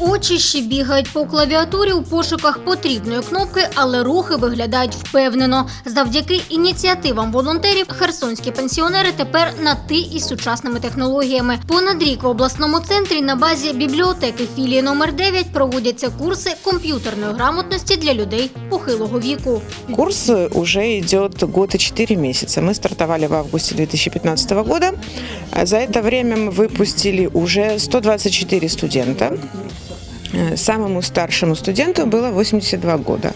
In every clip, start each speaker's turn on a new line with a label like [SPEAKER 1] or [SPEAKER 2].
[SPEAKER 1] Очі ще бігають по клавіатурі у пошуках потрібної кнопки, але рухи виглядають впевнено. Завдяки ініціативам волонтерів херсонські пенсіонери тепер на ти із сучасними технологіями. Понад рік в обласному центрі на базі бібліотеки філії номер 9 проводяться курси комп'ютерної грамотності для людей похилого віку.
[SPEAKER 2] Курс уже идет год и четыре месяца. Мы стартовали в августе 2015 года. А За это время мы выпустили уже 124 студента. Самому старшему студенту было 82 года.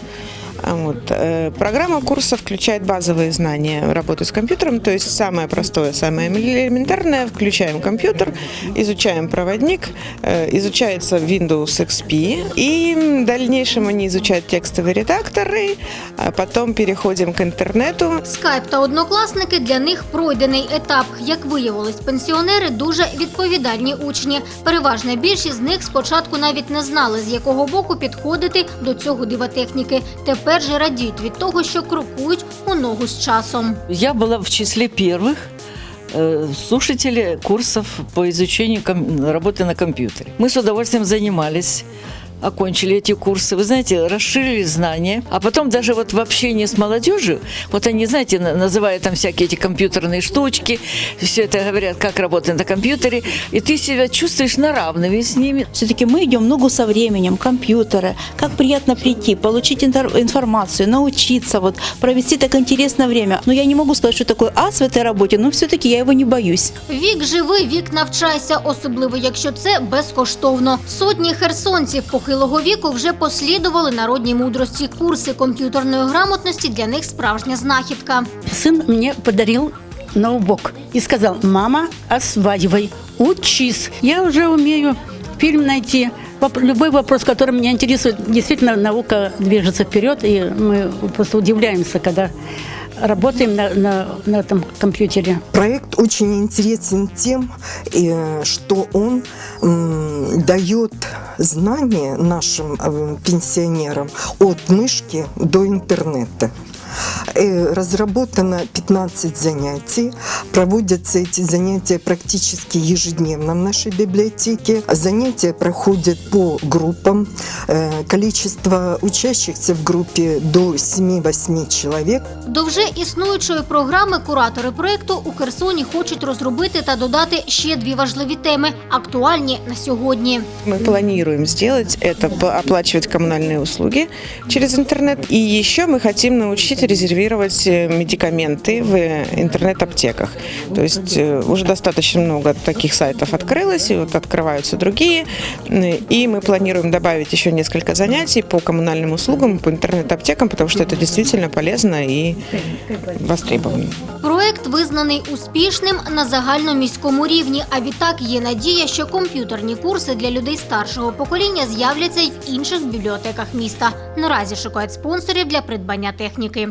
[SPEAKER 2] А Вот. э, Программа курса включает базовые знания работы с компьютером, то есть самое простое, самое элементарное. Включаем компьютер, изучаем проводник, э, изучается Windows XP, и в дальнейшем они изучают текстовые редакторы, а потом переходим к интернету,
[SPEAKER 1] Скайп та однокласники для них пройдений етап. Як виявилось, пенсіонери дуже відповідальні учні. Переважна більшість з них спочатку навіть не знали, з якого боку підходити до цього дива техніки. Тепер же радіють від того, що крокують у ногу з часом.
[SPEAKER 3] Я была в числе первых э, слушателей курсов по изучению ком- работы на компьютере. Мы с удовольствием занимались окончили эти курсы, вы знаете, расширили знания, а потом даже вот в общении с молодежью, вот они, знаете, на- называют там всякие эти компьютерные штучки, все это говорят, как работать на компьютере, и ты себя чувствуешь на равными с ними.
[SPEAKER 4] Все-таки мы идем ногу со временем, компьютера. Как приятно прийти, получить интер- информацию, научиться, вот, провести так интересное время. Но я не могу сказать, что такое ас в этой работе, но все-таки я его не боюсь.
[SPEAKER 1] Вік живи, вік навчайся, особливо якщо це безкоштовно. Сотні херсонців похилого віку вже послідували народній мудрості. Курси комп'ютерної грамотності для них справжня знахідка.
[SPEAKER 5] сын мне подарил ноутбук и сказал, мама, осваивай, учись. Я уже умею фильм найти, Воп- любой вопрос, который меня интересует. Действительно, наука движется вперед, и мы просто удивляемся, когда работаем на, на, на этом компьютере.
[SPEAKER 6] Проект очень интересен тем, э, что он м, дает знания нашим э, пенсионерам от мышки до интернета. Э, Разработано 15 занятий. Проводятся эти занятия практически ежедневно в нашей библиотеке. Занятия проходят по группам. Э, Количество учащихся в группе до 7-8 человек.
[SPEAKER 1] До вже існуючої програми куратори проекту у Херсоні хочуть розробити та додати ще дві важливі теми, актуальні на сьогодні.
[SPEAKER 2] Мы планируем сделать это, по- оплачивать коммунальные услуги через интернет. И еще мы хотим научить резервировать э, медикаменты в э, интернет-аптеках. То есть э, уже достаточно много таких сайтов открылось, и вот открываются другие. М, И мы планируем добавить еще несколько занятий по коммунальным услугам, по интернет-аптекам, потому что это действительно полезно и востребовано.
[SPEAKER 1] Проект визнаний успішним на загальноміському рівні. А відтак є надія, що комп'ютерні курси для людей старшого покоління з'являться й в інших бібліотеках міста. Наразі шукають спонсорів для придбання техніки.